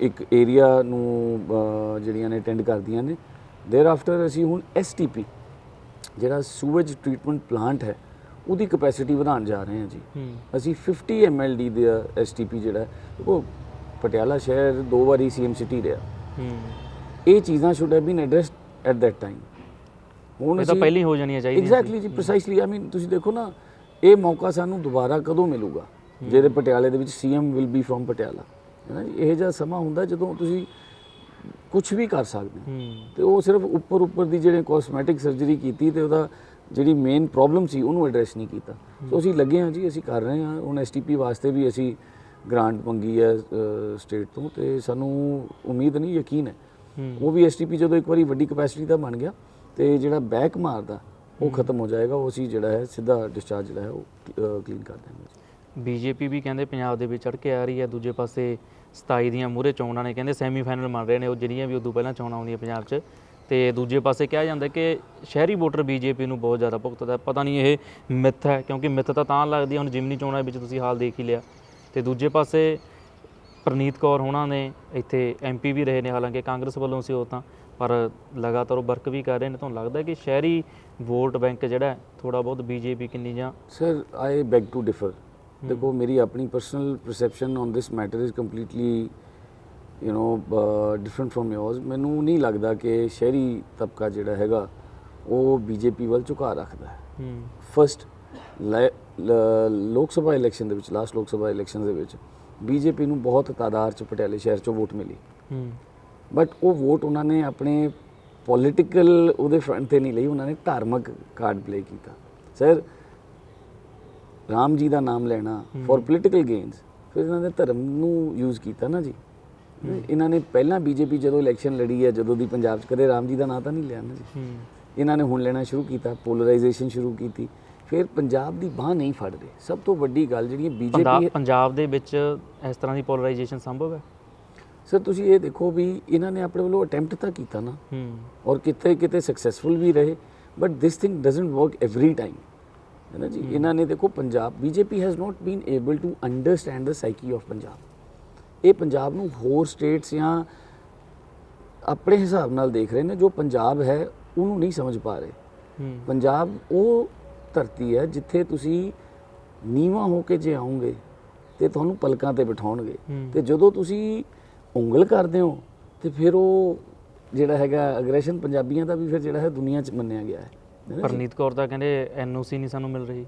ਇੱਕ ਏਰੀਆ ਨੂੰ ਜਿਹੜੀਆਂ ਨੇ ਅਟੈਂਡ ਕਰਦੀਆਂ ਨੇ। ਦੇਰ ਆਫਟਰ ਅਸੀਂ ਹੁਣ ਐਸਟੀਪੀ ਜਿਹੜਾ ਸੂਵੇਜ ਟ੍ਰੀਟਮੈਂਟ ਪਲਾਂਟ ਹੈ ਉਹਦੀ ਕਪੈਸਿਟੀ ਵਧਾਉਣ ਜਾ ਰਹੇ ਹਾਂ ਜੀ। ਅਸੀਂ 50 mld ਦਾ ਐਸਟੀਪੀ ਜਿਹੜਾ ਉਹ ਪਟਿਆਲਾ ਸ਼ਹਿਰ ਦੋ ਵਾਰੀ ਸੀਐਮ ਸਿਟੀ ਰਿਹਾ। ਹੂੰ। ਇਹ ਚੀਜ਼ਾਂ should have been addressed at that time ਹੁਣ ਇਹ ਤਾਂ ਪਹਿਲਾਂ ਹੀ ਹੋ ਜਾਣੀਆਂ ਚਾਹੀਦੀਆਂ ਐਗਜ਼ੈਕਟਲੀ ਜੀ ਪ੍ਰੀਸਾਈਸਲੀ ਆਈ ਮੀਨ ਤੁਸੀਂ ਦੇਖੋ ਨਾ ਇਹ ਮੌਕਾ ਸਾਨੂੰ ਦੁਬਾਰਾ ਕਦੋਂ ਮਿਲੂਗਾ? ਜਿਹਦੇ ਪਟਿਆਲੇ ਦੇ ਵਿੱਚ CM will be from Patiala. ਹੈ ਨਾ ਜੀ? ਇਹ ਜਿਹਾ ਸਮਾਂ ਹੁੰਦਾ ਜਦੋਂ ਤੁਸੀਂ ਕੁਝ ਵੀ ਕਰ ਸਕਦੇ ਤੇ ਉਹ ਸਿਰਫ ਉੱਪਰ ਉੱਪਰ ਦੀ ਜਿਹੜੇ ਕਾਸਮੈਟਿਕ ਸਰਜਰੀ ਕੀਤੀ ਤੇ ਉਹਦਾ ਜਿਹੜੀ ਮੇਨ ਪ੍ਰੋਬਲਮ ਸੀ ਉਹਨੂੰ ਐਡਰੈਸ ਨਹੀਂ ਕੀਤਾ। ਸੋ ਅਸੀਂ ਲੱਗੇ ਹਾਂ ਜੀ ਅਸੀਂ ਕਰ ਰਹੇ ਹਾਂ। ਹੁਣ ਐਸਟੀਪੀ ਵਾਸਤੇ ਵੀ ਅਸੀਂ ਗ੍ਰਾਂਟ ਮੰਗੀ ਹੈ ਸਟੇਟ ਤੋਂ ਤੇ ਸਾਨੂੰ ਉਮੀਦ ਨਹੀਂ ਯਕੀਨ ਹੈ। ਉਹ ਵੀ ਐਸਟੀਪੀ ਜਦੋਂ ਇੱਕ ਵਾਰੀ ਵੱਡੀ ਕਪੈਸਿਟੀ ਦਾ ਬਣ ਗਿਆ ਤੇ ਜਿਹੜਾ ਬੈਕ ਮਾਰਦਾ ਉਹ ਖਤਮ ਹੋ ਜਾਏਗਾ। ਉਹ ਅਸੀਂ ਜਿਹੜਾ ਹੈ ਸਿੱਧਾ ਡਿਸਚਾਰਜ ਜਿਹੜਾ ਹੈ ਉਹ ਕਲੀਨ ਕਰ ਦਿਆਂਗੇ। ਬੀਜੇਪੀ ਵੀ ਕਹਿੰਦੇ ਪੰਜਾਬ ਦੇ ਵਿੱਚ ਚੜ ਕੇ ਆ ਰਹੀ ਹੈ, ਦੂਜੇ ਪਾਸੇ 27 ਦੀਆਂ ਮੂਹਰੇ ਚੋਣਾਂ ਨੇ ਕਹਿੰਦੇ ਸੈਮੀਫਾਈਨਲ ਮੰਨ ਰਹੇ ਨੇ, ਉਹ ਜਿਹੜੀਆਂ ਵੀ ਉਦੋਂ ਪਹਿਲਾਂ ਚੋਣਾਂ ਆਉਂਦੀਆਂ ਪੰਜਾਬ 'ਚ। ਤੇ ਦੂਜੇ ਪਾਸੇ ਕਿਹਾ ਜਾਂਦਾ ਕਿ ਸ਼ਹਿਰੀ ਵੋਟਰ ਬੀਜੇਪੀ ਨੂੰ ਬਹੁਤ ਜ਼ਿਆਦਾ ਭੁਗਤਦਾ ਪਤਾ ਨਹੀਂ ਇਹ ਮਿੱਥ ਹੈ, ਕਿਉਂਕਿ ਮਿੱਥ ਤਾਂ ਤਾਂ ਲੱਗਦੀ ਹੈ, ਹੁਣ ਜਿਮਨੀ ਚੋਣਾਂ ਵਿੱਚ ਤੁਸੀਂ ਹਾਲ ਦੇਖ ਹੀ ਲਿਆ। ਤੇ ਦੂਜੇ ਪਾਸੇ ਪ੍ਰਨੀਤ ਕੌਰ ਹੋਣਾ ਨੇ, ਇੱਥੇ ਐਮਪੀ ਵੀ ਰਹੇ ਨੇ, ਹਾਲਾਂਕਿ ਕਾਂਗਰਸ ਵੱਲੋਂ ਸੀ ਉਹ ਤਾਂ, ਪਰ ਲਗਾਤਾਰ ਉਹ ਵਰਕ ਵੀ ਕਰ ਰਹੇ ਨੇ। ਤੁਹਾਨੂੰ ਲੱਗਦਾ ਕਿ ਸ਼ਹਿਰੀ ਵੋਟ ਬੈਂਕ ਜਿਹੜਾ ਥੋੜਾ ਬਹੁਤ ਬੀਜੇਪੀ ਕਿੰਨੀ ਜਾਂ sir I beg to differ ਦੇਖੋ ਮੇਰੀ ਆਪਣੀ personal perception on this matter is completely you know different from yours. ਮੈਨੂੰ ਨਹੀਂ ਲੱਗਦਾ ਕਿ ਸ਼ਹਿਰੀ ਤਬਕਾ ਜਿਹੜਾ ਹੈਗਾ ਉਹ ਬੀਜੇਪੀ ਵੱਲ ਝੁਕਾ ਰੱਖਦਾ ਹੈ। ਫਸਟ ਲੋਕ ਸਭਾ ਇਲੈਕਸ਼ਨ ਦੇ ਵਿੱਚ ਲਾਸਟ ਲੋਕ ਸਭਾ ਇਲੈਕਸ਼ਨ ਦੇ ਵਿੱਚ ਬੀਜੇਪੀ ਨੂੰ ਬਹੁਤ ਤਾਦਾਦ ਚ ਪਟਿਆਲੇ ਸ਼ਹਿਰ ਚੋਂ ਵੋਟ ਮਿਲੀ। ਬਟ ਉਹ ਵੋਟ ਉਹਨਾਂ ਨੇ ਆਪਣੇ ਪੋਲਿਟੀਕਲ ਉਹਦੇ ਫਰੰਟ ਤੇ ਨਹੀਂ ਲਈ ਉਹਨਾਂ ਨੇ ਧਾਰਮਿਕ ਕਾਰਡ ਪਲੇ ਕੀਤਾ। ਸਰ ਰਾਮ ਜੀ ਦਾ ਨਾਮ ਲੈਣਾ ਫॉर ਪੋਲਿਟੀਕਲ ਗੇਨਸ ਫਿਰ ਇਹਨਾਂ ਨੇ ਧਰਮ ਨੂੰ ਯੂਜ਼ ਕੀਤਾ ਨਾ ਜੀ। ਇਹਨਾਂ ਨੇ ਪਹਿਲਾਂ ਬੀਜੇਪੀ ਜਦੋਂ ਇਲੈਕਸ਼ਨ ਲੜੀ ਹੈ ਜਦੋਂ ਦੀ ਪੰਜਾਬ 'ਚ ਕਦੇ ਰਾਮ ਜੀ ਦਾ ਨਾਂ ਤਾਂ ਨਹੀਂ ਲਿਆ ਨਾ ਜੀ। ਇਹਨਾਂ ਨੇ ਹੁਣ ਲੈਣਾ ਸ਼ੁਰੂ ਕੀਤਾ ਪੋਲਰਾਈਜੇਸ਼ਨ ਸ਼ੁਰੂ ਕੀਤੀ। ਫਿਰ ਪੰਜਾਬ ਦੀ ਬਾਹ ਨਹੀਂ ਫੜ ਰਹੇ ਸਭ ਤੋਂ ਵੱਡੀ ਗੱਲ ਜਿਹੜੀ ਬੀਜੇਪੀ ਪੰਜਾਬ ਦੇ ਵਿੱਚ ਇਸ ਤਰ੍ਹਾਂ ਦੀ ਪੋਲਰਾਈਜੇਸ਼ਨ ਸੰਭਵ ਹੈ? ਸਰ ਤੁਸੀਂ ਇਹ ਦੇਖੋ ਵੀ ਇਹਨਾਂ ਨੇ ਆਪਣੇ ਵੱਲੋਂ ਅਟੈਂਪਟ ਤਾਂ ਕੀਤਾ ਨਾ। ਔਰ ਕਿਤੇ ਕਿਤੇ ਸਕਸੈਸਫੁਲ ਵੀ ਰਹੇ। But this thing doesn't work every time ਹੈ ਨਾ ਜੀ ਇਹਨਾਂ ਨੇ ਦੇਖੋ Punjab BJP has not been able to understand the psyche of Punjab ਇਹ ਪੰਜਾਬ ਨੂੰ ਹੋਰ ਸਟੇਟਸ ਜਾਂ ਆਪਣੇ ਹਿਸਾਬ ਨਾਲ ਦੇਖ ਰਹੇ ਨੇ ਜੋ ਪੰਜਾਬ ਹੈ ਉਹਨੂੰ ਨਹੀਂ ਸਮਝ ਪਾ ਰਹੇ ਪੰਜਾਬ ਉਹ ਧਰਤੀ ਹੈ ਜਿੱਥੇ ਤੁਸੀਂ ਨੀਵਾਂ ਹੋ ਕੇ ਜੇ ਆਉਂਗੇ ਤੇ ਤੁਹਾਨੂੰ ਪਲਕਾਂ ਤੇ ਬਿਠਾਉਣਗੇ। ਤੇ ਜਦੋਂ ਤੁਸੀਂ ਉਂਗਲ ਕਰਦੇ ਹੋ ਤੇ ਫਿਰ ਉਹ ਜਿਹੜਾ ਹੈਗਾ ਅਗਰੈਸ਼ਨ ਪੰਜਾਬੀਆਂ ਦਾ ਵੀ ਫਿਰ ਜਿਹੜਾ ਹੈ ਦੁਨੀਆ 'ਚ ਮੰਨਿਆ ਗਿਆ ਹੈ? ਪਰਨੀਤ ਕੌਰ ਤਾਂ ਕਹਿੰਦੇ ਐਨਓਸੀ ਨਹੀਂ ਸਾਨੂੰ ਮਿਲ ਰਹੀ।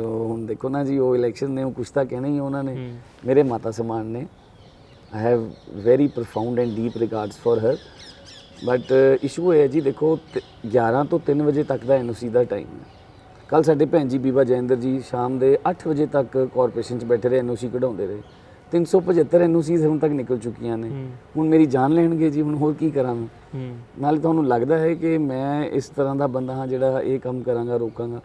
ਹੁਣ ਦੇਖੋ ਨਾ ਜੀ ਉਹ ਇਲੈਕਸ਼ਨ ਨੇ ਉਹ ਕੁਛ ਤਾਂ ਕਹਿਣਾ ਹੀ ਉਹਨਾਂ ਨੇ। ਮੇਰੇ ਮਾਤਾ ਸਮਾਨ ਨੇ। I have very profound and deep regards for her but issue ਹੈ ਜੀ ਦੇਖੋ ਤ- 11 ਤੋਂ 3 ਵਜੇ ਤੱਕ ਦਾ ਐਨਓਸੀ ਦਾ ਟਾਈਮ ਹੈ। ਕੱਲ ਸਾਡੇ ਭੈਣ ਜੀ ਬੀਬਾ ਜੈਂਦਰ ਜੀ ਸ਼ਾਮ ਦੇ 8 ਵਜੇ ਤੱਕ ਕਾਰਪੋਰੇਸ਼ਨ 'ਚ ਬੈਠੇ ਰਹੇ ਐਨਓਸੀ ਕਢਾਉਂਦੇ ਰਹੇ। 375 ਐਨਓਸੀਜ਼ ਹੁਣ ਤੱਕ ਨਿਕਲ ਚੁੱਕੀਆਂ ਨੇ। ਹੁਣ ਮੇਰੀ ਜਾਨ ਲੈਣਗੇ ਜੀ ਹੁਣ ਹੋਰ ਕੀ ਕਰਾਂ ਮੈਂ? ਨਾਲੇ ਤੁਹਾਨੂੰ ਲੱਗਦਾ ਹੈ ਕਿ ਮੈਂ ਇਸ ਤਰ੍ਹਾਂ ਦਾ ਬੰਦਾ ਹਾਂ ਜਿਹੜਾ ਇਹ ਕੰਮ ਕਰਾਂਗਾ ਰੋਕਾਂਗਾ।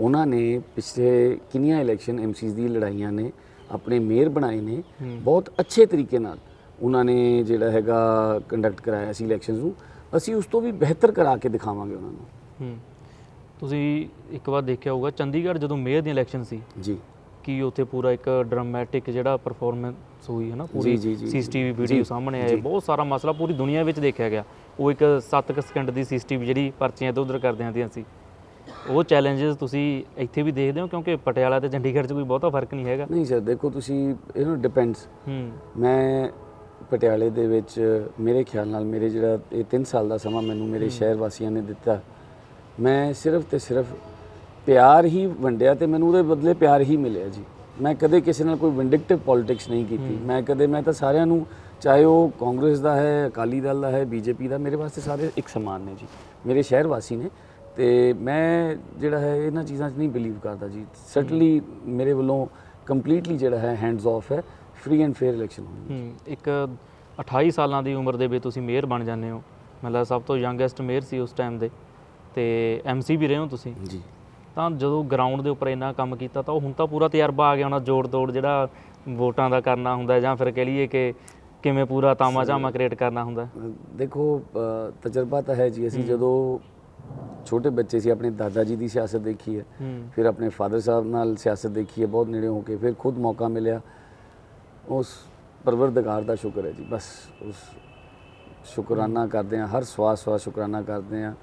ਉਹਨਾਂ ਨੇ ਪਿਛਲੇ ਕਿੰਨੀਆਂ ਇਲੈਕਸ਼ਨ ਐਮਸੀਜ਼ ਦੀ ਲੜਾਈਆਂ ਨੇ ਆਪਣੇ ਮੇਅਰ ਬਣਾਏ ਨੇ। ਬਹੁਤ ਅੱਛੇ ਤਰੀਕੇ ਨਾਲ ਉਹਨਾਂ ਨੇ ਜਿਹੜਾ ਹੈਗਾ ਕੰਡਕਟ ਕਰਾਇਆ ਸੀ ਇਲੈਕਸ਼ਨਸ ਨੂੰ। ਅਸੀਂ ਉਸ ਤੋਂ ਵੀ ਬਿਹਤਰ ਕਰਾ ਕੇ ਦਿਖਾਵਾਂਗੇ ਉਹਨਾਂ ਨੂੰ। ਤੁਸੀਂ ਇੱਕ ਵਾਰ ਦੇਖਿਆ ਹੋਊਗਾ ਚੰਡੀਗੜ੍ਹ ਜਦੋਂ ਮੇਅਰ ਦੀ ਇਲੈਕਸ਼ਨ ਸੀ ਜੀ। ਕਿ ਉੱਥੇ ਪੂਰਾ ਇੱਕ ਡਰਾਮੈਟਿਕ ਜਿਹੜਾ ਪਰਫਾਰਮੈਂਸ ਹੋਈ ਹੈ ਨਾ ਪੂਰੀ। ਸੀਸੀਟੀਵੀ ਵੀਡੀਓ ਸਾਹਮਣੇ ਆਏ। ਬਹੁਤ ਸਾਰਾ ਮਸਲਾ ਪੂਰੀ ਦੁਨੀਆ ਵਿੱਚ ਦੇਖਿਆ ਗਿਆ। ਉਹ ਇੱਕ 7 ਸਕਿੰਟ ਦੀ ਸੀਸੀਟੀਵੀ ਜਿਹੜੀ ਪਰਚੀਆਂ ਇੱਧਰ ਉੱਧਰ ਕਰਦੇ ਆਂਦੀਆਂ ਸੀ। ਉਹ ਚੈਲੰਜਸ ਤੁਸੀਂ ਇੱਥੇ ਵੀ ਦੇਖਦੇ ਹੋ? ਕਿਉਂਕਿ ਪਟਿਆਲਾ ਤੇ ਚੰਡੀਗੜ੍ਹ 'ਚ ਕੋਈ ਬਹੁਤਾ ਫ਼ਰਕ ਨਹੀਂ ਹੈਗਾ। ਨਹੀਂ ਸਰ ਦੇਖੋ ਤੁਸੀਂ ਇਹ ਨਾ ਡਿਪੈਂਡਸ ਹੂੰ। ਮੈਂ ਪਟਿਆਲੇ ਦੇ ਵਿੱਚ ਮੇਰੇ ਖਿਆਲ ਨਾਲ ਮੇਰੇ ਜਿਹੜਾ ਇਹ 3 ਸਾਲ ਦਾ ਸਮਾਂ ਮੈਨੂੰ ਮੇਰੇ ਸ਼ਹਿਰ ਵਾਸੀਆਂ ਨੇ ਦਿੱਤਾ। ਮੈਂ ਸਿਰਫ ਤੇ ਸਿਰਫ ਪਿਆਰ ਹੀ ਵੰਡਿਆ ਤੇ ਮੈਨੂੰ ਉਹਦੇ ਬਦਲੇ ਪਿਆਰ ਹੀ ਮਿਲਿਆ ਜੀ। ਮੈਂ ਕਦੇ ਕਿਸੇ ਨਾਲ ਕੋਈ ਵਿੰਡਿਕਟਿਵ ਪੋਲਿਟਿਕਸ ਨਹੀਂ ਕੀਤੀ। ਮੈਂ ਕਦੇ ਮੈਂ ਤਾਂ ਸਾਰਿਆਂ ਨੂੰ ਚਾਹੇ ਉਹ ਕਾਂਗਰਸ ਦਾ ਹੈ ਅਕਾਲੀ ਦਲ ਦਾ ਹੈ ਬੀਜੇਪੀ ਦਾ ਮੇਰੇ ਵਾਸਤੇ ਸਾਰੇ ਇੱਕ ਸਮਾਨ ਨੇ ਜੀ। ਮੇਰੇ ਸ਼ਹਿਰ ਵਾਸੀ ਨੇ ਤੇ ਮੈਂ ਜਿਹੜਾ ਹੈ ਇਹਨਾਂ ਚੀਜ਼ਾਂ 'ਚ ਨਹੀਂ ਬਿਲੀਵ ਕਰਦਾ ਜੀ। ਸਰਟਨਲੀ ਮੇਰੇ ਵੱਲੋਂ ਕੰਪਲੀਟਲੀ ਜਿਹੜਾ ਹੈ ਹੈਂਡਸ ਆਫ ਹੈ। ਫ੍ਰੀ ਐਂਡ ਫੇਅਰ ਇਲੈਕਸ਼ਨ ਹੋਣੀ ਇੱਕ 28 ਸਾਲਾਂ ਦੀ ਉਮਰ ਦੇ ਵਿੱਚ ਤੁਸੀਂ ਮੇਅਰ ਬਣ ਜਾਂਦੇ ਹੋ। ਮਤਲਬ ਸਭ ਤੋਂ ਯੰਗੈਸਟ ਮੇਅਰ ਸੀ ਉਸ ਟਾਈਮ ਦੇ। ਤੇ ਐਮਸੀ ਵੀ ਰਹੇ ਹੋ ਤੁਸੀਂ? ਜੀ। ਤਾਂ ਜਦੋਂ ਗਰਾਊਂਡ ਦੇ ਉੱਪਰ ਇੰਨਾ ਕੰਮ ਕੀਤਾ ਤਾਂ ਉਹ ਹੁਣ ਤਾਂ ਪੂਰਾ ਤਜਰਬਾ ਆ ਗਿਆ ਹੋਣਾ ਜੋੜ ਤੋੜ ਜਿਹੜਾ ਵੋਟਾਂ ਦਾ ਕਰਨਾ ਹੁੰਦਾ ਜਾਂ ਫਿਰ ਕਹਿ ਲਈਏ ਕਿ ਕਿਵੇਂ ਪੂਰਾ ਤਾਮਾ ਝਾਮਾ ਕ੍ਰੀਏਟ ਕਰਨਾ ਹੁੰਦਾ। ਦੇਖੋ ਤਜਰਬਾ ਤਾਂ ਹੈ ਜੀ ਅਸੀਂ ਜਦੋਂ ਛੋਟੇ ਬੱਚੇ ਸੀ ਆਪਣੇ ਦਾਦਾ ਜੀ ਦੀ ਸਿਆਸਤ ਦੇਖੀ ਹੈ ਹੂੰ। ਫਿਰ ਆਪਣੇ ਫਾਦਰ ਸਾਹਿਬ ਨਾਲ ਸਿਆਸਤ ਦੇਖੀ ਹੈ ਬਹੁਤ ਨੇੜੇ ਹੋ ਕੇ ਫਿਰ ਖੁਦ ਮੌਕਾ ਮਿਲਿਆ। ਉਸ ਪਰਵਰਦਗਾਰ ਦਾ ਸ਼ੁਕਰ ਹੈ ਜੀ ਬਸ ਉਸ ਸ਼ੁਕਰਾਨਾ ਕਰਦੇ ਆ ਹਰ ਸਵਾਸ ਸਵਾਸ ਸ਼ੁਕਰਾਨਾ ਕਰਦੇ ਆ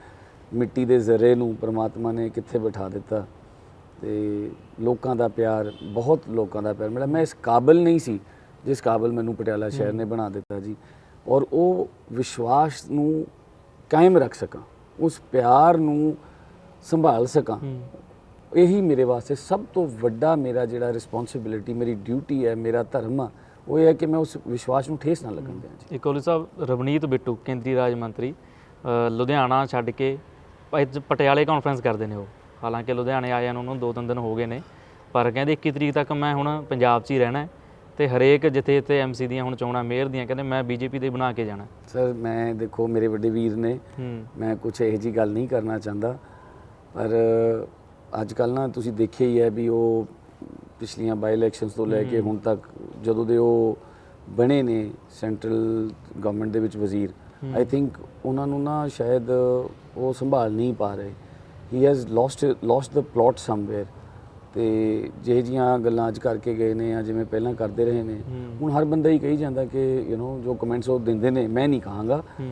ਮਿੱਟੀ ਦੇ ਜ਼ਰੇ ਨੂੰ ਪ੍ਰਮਾਤਮਾ ਨੇ ਕਿੱਥੇ ਬਿਠਾ ਦਿੱਤਾ ਤੇ ਲੋਕਾਂ ਦਾ ਪਿਆਰ ਬਹੁਤ ਲੋਕਾਂ ਦਾ ਪਿਆਰ ਮਿਲਿਆ। ਮੈਂ ਇਸ ਕਾਬਿਲ ਨਹੀਂ ਸੀ ਜਿਸ ਕਾਬਿਲ ਮੈਨੂੰ ਪਟਿਆਲਾ ਸ਼ਹਿਰ ਨੇ ਬਣਾ ਦਿੱਤਾ ਜੀ। ਔਰ ਉਹ ਵਿਸ਼ਵਾਸ ਨੂੰ ਕਾਇਮ ਰੱਖ ਸਕਾਂ ਉਸ ਪਿਆਰ ਨੂੰ ਸੰਭਾਲ ਸਕਾਂ ਇਹੀ ਮੇਰੇ ਵਾਸਤੇ ਸਭ ਤੋਂ ਵੱਡਾ ਮੇਰਾ ਜਿਹੜਾ ਰਿਸਪੌਂਸਿਬਿਲਿਟੀ ਮੇਰੀ ਡਿਊਟੀ ਹੈ ਮੇਰਾ ਧਰਮ ਆ ਉਹ ਇਹ ਹੈ ਕਿ ਮੈਂ ਉਸ ਵਿਸ਼ਵਾਸ ਨੂੰ ਠੇਸ ਨਾ ਲੱਗਣ ਦਿਆਂ ਜੀ। ਇੱਕ ਕੋਲੀ ਸਾਹਿਬ ਰਵਨੀਤ ਬਿੱਟੂ ਕੇਂਦਰੀ ਰਾਜ ਮੰਤਰੀ ਲੁਧਿਆਣਾ ਛੱਡ ਕੇ ਪਟਿਆਲੇ ਕਾਨਫਰੰਸ ਕਰਦੇ ਨੇ ਉਹ। ਹਾਲਾਂਕਿ ਲੁਧਿਆਣੇ ਆਇਆਂ ਨੂੰ ਉਹਨਾਂ ਨੂੰ ਦੋ ਤਿੰਨ ਦਿਨ ਹੋ ਗਏ ਨੇ ਪਰ ਕਹਿੰਦੇ 21 ਤਰੀਕ ਤੱਕ ਮੈਂ ਹੁਣ ਪੰਜਾਬ 'ਚ ਹੀ ਰਹਿਣਾ ਹੈ ਤੇ ਹਰੇਕ ਜਿੱਥੇ ਜਿੱਥੇ ਐਮਸੀ ਦੀਆਂ ਹੁਣ ਚੋਣਾਂ ਮੇਅਰ ਦੀਆਂ ਕਹਿੰਦੇ ਮੈਂ ਬੀਜੇਪੀ ਦੇ ਬਣਾ ਕੇ ਜਾਣਾ। ਸਰ ਮੈਂ ਦੇਖੋ ਮੇਰੇ ਵੱਡੇ ਵੀਰ ਨੇ। ਹੂੰ। ਮੈਂ ਕੁਝ ਇਹੋ ਜੀ ਗੱਲ ਨਹੀਂ ਕਰਨਾ ਚਾਹੁੰਦਾ। ਪਰ ਅੱਜ ਕੱਲ ਨਾ ਤੁਸੀਂ ਦੇਖਿਆ ਹੀ ਹੈ ਵੀ ਉਹ ਪਿਛਲੀਆਂ ਬਾਈ ਇਲੈਕਸ਼ਨਸ ਤੋਂ ਲੈ ਕੇ ਹੁਣ ਤੱਕ ਜਦੋਂ ਦੇ ਉਹ ਬਣੇ ਨੇ ਸੈਂਟਰਲ ਗਵਰਨਮੈਂਟ ਦੇ ਵਿੱਚ ਵਜ਼ੀਰ ਆਈ ਥਿੰਕ ਉਹਨਾਂ ਨੂੰ ਨਾ ਸ਼ਾਇਦ ਉਹ ਸੰਭਾਲ ਨਹੀਂ ਪਾ ਰਹੇ he has lost lost the plot somewhere ਤੇ ਜਿਹੇ ਜੀਆਂ ਗੱਲਾਂ ਅੱਜ ਕਰਕੇ ਗਏ ਨੇ ਜਾਂ ਜਿਵੇਂ ਪਹਿਲਾਂ ਕਰਦੇ ਰਹੇ ਨੇ ਹੁਣ ਹਰ ਬੰਦਾ ਹੀ ਕਹੀ ਜਾਂਦਾ ਕਿ ਯੂ نو ਜੋ ਕਮੈਂਟਸ ਉਹ ਦਿੰਦੇ ਨੇ ਮੈਂ ਨਹੀਂ ਕਹਾਂਗਾ ਹੂੰ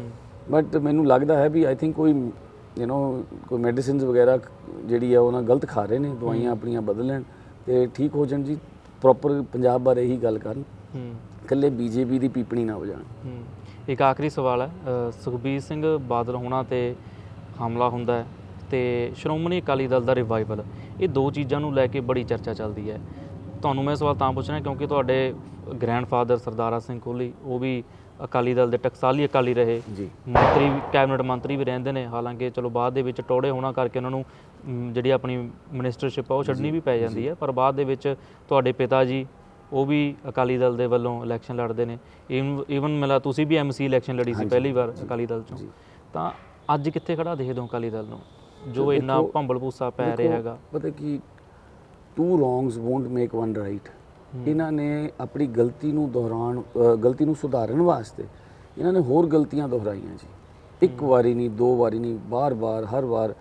ਬਟ ਮੈਨੂੰ ਲੱਗਦਾ ਹੈ ਵੀ ਆਈ ਥਿੰਕ ਕੋਈ ਯੂ نو ਕੋਈ ਮੈਡੀਸਿਨਸ ਵਗੈਰਾ ਜਿਹੜੀ ਆ ਉਹ ਨਾ ਗਲਤ ਖਾ ਰਹੇ ਨੇ ਦਵਾਈਆਂ ਆਪਣੀਆਂ ਬਦਲ ਲੈਣ ਤੇ ਠੀਕ ਹੋ ਜਾਣ ਜੀ ਪ੍ਰੋਪਰ ਪੰਜਾਬ ਬਾਰੇ ਹੀ ਗੱਲ ਕਰਨ ਹੂੰ ਇਕੱਲੇ ਬੀਜੇਪੀ ਦੀ ਪੀਪਣੀ ਨਾ ਵਜਾਣ ਹੂੰ ਇੱਕ ਆਖਰੀ ਸਵਾਲ ਹੈ ਸੁਖਬੀਰ ਸਿੰਘ ਬਾਦਲ ਹੋਣਾ ਤੇ ਹਮਲਾ ਹੁੰਦਾ ਹੈ ਤੇ ਸ਼੍ਰੋਮਣੀ ਅਕਾਲੀ ਦਲ ਦਾ ਰਿਵਾਈਵਲ ਇਹ ਦੋ ਚੀਜ਼ਾਂ ਨੂੰ ਲੈ ਕੇ ਬੜੀ ਚਰਚਾ ਚੱਲਦੀ ਹੈ। ਤੁਹਾਨੂੰ ਮੈਂ ਸਵਾਲ ਤਾਂ ਪੁੱਛ ਰਿਹਾ ਕਿਉਂਕਿ ਤੁਹਾਡੇ ਗ੍ਰੈਂਡਫਾਦਰ ਸਰਦਾਰਾ ਸਿੰਘ ਕੋਹਲੀ ਉਹ ਵੀ ਅਕਾਲੀ ਦਲ ਦੇ ਟਕਸਾਲੀ ਅਕਾਲੀ ਰਹੇ। ਜੀ। ਮੰਤਰੀ ਵੀ ਕੈਬਨਿਟ ਮੰਤਰੀ ਵੀ ਰਹਿੰਦੇ ਨੇ ਹਾਲਾਂਕਿ ਚਲੋ ਬਾਅਦ ਦੇ ਵਿੱਚ ਟੋੜੇ ਹੋਣਾ ਕਰਕੇ ਉਹਨਾਂ ਨੂੰ ਜਿਹੜੀ ਆਪਣੀ ਮਿਨਿਸਟਰਸ਼ਿਪ ਆ ਉਹ ਛੱਡਣੀ ਵੀ ਪੈ ਜਾਂਦੀ ਹੈ ਪਰ ਬਾਅਦ ਦੇ ਵਿੱਚ ਤੁਹਾਡੇ ਪਿਤਾ ਜੀ ਉਹ ਵੀ ਅਕਾਲੀ ਦਲ ਦੇ ਵੱਲੋਂ ਇਲੈਕਸ਼ਨ ਲੜਦੇ ਨੇ। ਈਵਨ ਮਿਲਾ ਤੁਸੀਂ ਵੀ ਐਮਸੀ ਇਲੈਕਸ਼ਨ ਲੜੀ ਸੀ ਪਹਿਲੀ ਵਾਰ ਅਕਾਲੀ ਦਲ ਚੋਂ। ਤਾਂ ਅੱਜ ਕਿੱਥੇ ਖੜਾ ਦੇਖਦੇ ਹੋ ਅਕਾਲੀ ਦਲ ਨੂੰ? ਜੋ ਇੰਨਾ ਭੰਬਲ ਭੂਸਾ ਪੈ ਰਿਹਾ ਹੈਗਾ। ਪਤਾ ਕੀ two wrongs won't make one right ਇਹਨਾਂ ਨੇ ਆਪਣੀ ਗਲਤੀ ਨੂੰ ਦੁਹਰਾਉਣ ਗਲਤੀ ਨੂੰ ਸੁਧਾਰਨ ਵਾਸਤੇ ਇਹਨਾਂ ਨੇ ਹੋਰ ਗਲਤੀਆਂ ਦੁਹਰਾਈਆਂ ਜੀ। ਇੱਕ ਵਾਰੀ ਨਹੀਂ ਦੋ ਵਾਰੀ ਨਹੀਂ ਬਾਰ-ਬਾਰ ਹਰ ਵਾਰ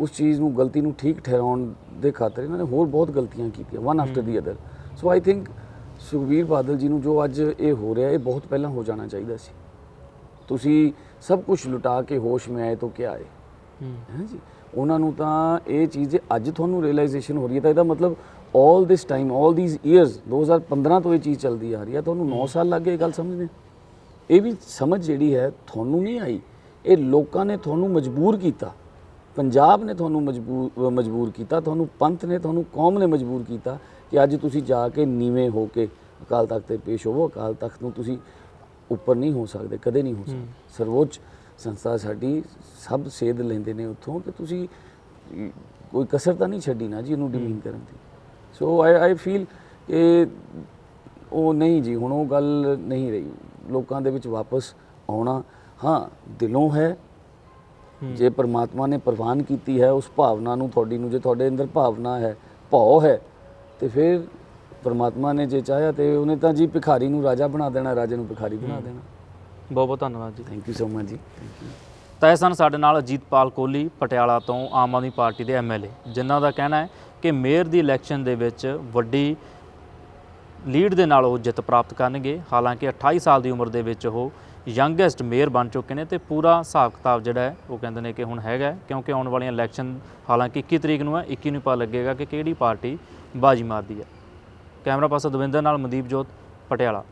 ਉਸ ਚੀਜ਼ ਨੂੰ ਗਲਤੀ ਨੂੰ ਠੀਕ ਠਹਿਰਾਉਣ ਦੇ ਖਾਤਰ ਇਹਨਾਂ ਨੇ ਹੋਰ ਬਹੁਤ ਗਲਤੀਆਂ ਕੀਤੀਆਂ one after the other so I think Sukhbir Badal ji ਨੂੰ ਜੋ ਅੱਜ ਇਹ ਹੋ ਰਿਹਾ ਇਹ ਬਹੁਤ ਪਹਿਲਾਂ ਹੋ ਜਾਣਾ ਚਾਹੀਦਾ ਸੀ। ਤੁਸੀਂ ਸਭ ਕੁਝ ਲੁਟਾ ਕੇ ਹੋਸ਼ ਮੇ ਆਏ ਤਾਂ ਕਿਆ ਆਏ ਹੂੰ। ਜੀ? ਉਹਨਾਂ ਨੂੰ ਤਾਂ ਇਹ ਚੀਜ਼ ਅੱਜ ਤੁਹਾਨੂੰ ਰਿਅਲਾਈਜੇਸ਼ਨ ਹੋ ਰਹੀ ਹੈ ਤਾਂ ਇਹਦਾ ਮਤਲਬ 올 ਦਿਸ ਟਾਈਮ 올 ਥੀਸ ਇਅਰਸ 2015 ਤੋਂ ਇਹ ਚੀਜ਼ ਚੱਲਦੀ ਆ ਰਹੀ ਹੈ ਤੁਹਾਨੂੰ 9 ਸਾਲ ਲੱਗ ਗਏ ਗੱਲ ਸਮਝਦੇ ਇਹ ਵੀ ਸਮਝ ਜਿਹੜੀ ਹੈ ਤੁਹਾਨੂੰ ਨਹੀਂ ਆਈ। ਇਹ ਲੋਕਾਂ ਨੇ ਤੁਹਾਨੂੰ ਮਜਬੂਰ ਕੀਤਾ। ਪੰਜਾਬ ਨੇ ਤੁਹਾਨੂੰ ਮਜਬੂਰ ਮਜਬੂਰ ਕੀਤਾ ਤੁਹਾਨੂੰ ਪੰਥ ਨੇ ਤੁਹਾਨੂੰ ਕੌਮ ਨੇ ਮਜਬੂਰ ਕੀਤਾ। ਕਿ ਅੱਜ ਤੁਸੀਂ ਜਾ ਕੇ ਨੀਵੇਂ ਹੋ ਕੇ ਅਕਾਲ ਤਖਤ ਤੇ ਪੇਸ਼ ਹੋਵੋ ਅਕਾਲ ਤਖਤ ਨੂੰ ਤੁਸੀਂ ਉੱਪਰ ਨਹੀਂ ਹੋ ਸਕਦੇ ਕਦੇ ਨਹੀਂ ਹੋ ਸਕਦੇ। ਸਰਵੋੱਚ ਸੰਸਥਾ ਸਾਡੀ ਸਭ ਸੇਧ ਲੈਂਦੇ ਨੇ ਉੱਥੋਂ ਕਿ ਤੁਸੀਂ ਕੋਈ ਕਸਰ ਤਾਂ ਨਹੀਂ ਛੱਡੀ ਨਾ ਜੀ ਇਹਨੂੰ ਡਿਮੀਨ ਕਰਨ ਦੀ। ਸੋ ਆਈ ਆਈ ਫੀਲ ਕਿ ਉਹ ਨਹੀਂ ਜੀ ਹੁਣ ਉਹ ਗੱਲ ਨਹੀਂ ਰਹੀ। ਲੋਕਾਂ ਦੇ ਵਿੱਚ ਵਾਪਸ ਆਉਣਾ ਹਾਂ ਦਿਲੋਂ ਹੈ। ਜੇ ਪਰਮਾਤਮਾ ਨੇ ਪ੍ਰਵਾਨ ਕੀਤੀ ਹੈ ਉਸ ਭਾਵਨਾ ਨੂੰ ਤੁਹਾਡੀ ਨੂੰ ਜੇ ਤੁਹਾਡੇ ਅੰਦਰ ਭਾਵਨਾ ਹੈ ਭਉ ਹੈ ਤੇ ਫਿਰ ਪਰਮਾਤਮਾ ਨੇ ਜੇ ਚਾਹਿਆ ਤੇ ਉਹਨੇ ਤਾਂ ਜੀ ਭਿਖਾਰੀ ਨੂੰ ਰਾਜਾ ਬਣਾ ਦੇਣਾ ਰਾਜੇ ਨੂੰ ਭਿਖਾਰੀ ਬਣਾ ਦੇਣਾ। ਬਹੁਤ ਬਹੁਤ ਧੰਨਵਾਦ ਜੀ। ਥੈਂਕ ਯੂ ਸੋ ਮਚ ਜੀ। ਥੈਂਕ ਯੂ ਤਾਂ ਇਹ ਸਨ ਸਾਡੇ ਨਾਲ ਅਜੀਤਪਾਲ ਕੋਹਲੀ ਪਟਿਆਲਾ ਤੋਂ ਆਮ ਆਦਮੀ ਪਾਰਟੀ ਦੇ ਐਮਐਲਏ ਜਿਨ੍ਹਾਂ ਦਾ ਕਹਿਣਾ ਹੈ ਕਿ ਮੇਅਰ ਦੀ ਇਲੈਕਸ਼ਨ ਦੇ ਵਿੱਚ ਵੱਡੀ ਲੀਡ ਦੇ ਨਾਲ ਉਹ ਜਿੱਤ ਪ੍ਰਾਪਤ ਕਰਨਗੇ। ਹਾਲਾਂਕਿ 28 ਸਾਲ ਦੀ ਉਮਰ ਦੇ ਵਿੱਚ ਉਹ ਯੰਗੈਸਟ ਮੇਅਰ ਬਣ ਚੁੱਕੇ ਨੇ ਤੇ ਪੂਰਾ ਹਿਸਾਬ ਕਿਤਾਬ ਜਿਹੜਾ ਹੈ ਉਹ ਕਹਿੰਦੇ ਨੇ ਕਿ ਹੁਣ ਹੈਗਾ ਕਿਉਂਕਿ ਆਉਣ ਵਾਲੀਆਂ ਇਲੈਕਸ਼ਨ ਹਾਲਾਂਕਿ 21 ਤਰੀਕ ਨੂੰ ਹੈ 21 ਨੂੰ ਪਤਾ ਲੱਗੇਗਾ ਕਿ ਕਿਹੜੀ ਪਾਰਟੀ ਬਾਜੀ ਮਾਰਦੀ ਹੈ ਕੈਮਰਾ ਪਰਸਨ ਦਵਿੰਦਰ ਨਾਲ ਮਨਦੀਪ ਜੋਤ ਪਟਿਆਲਾ।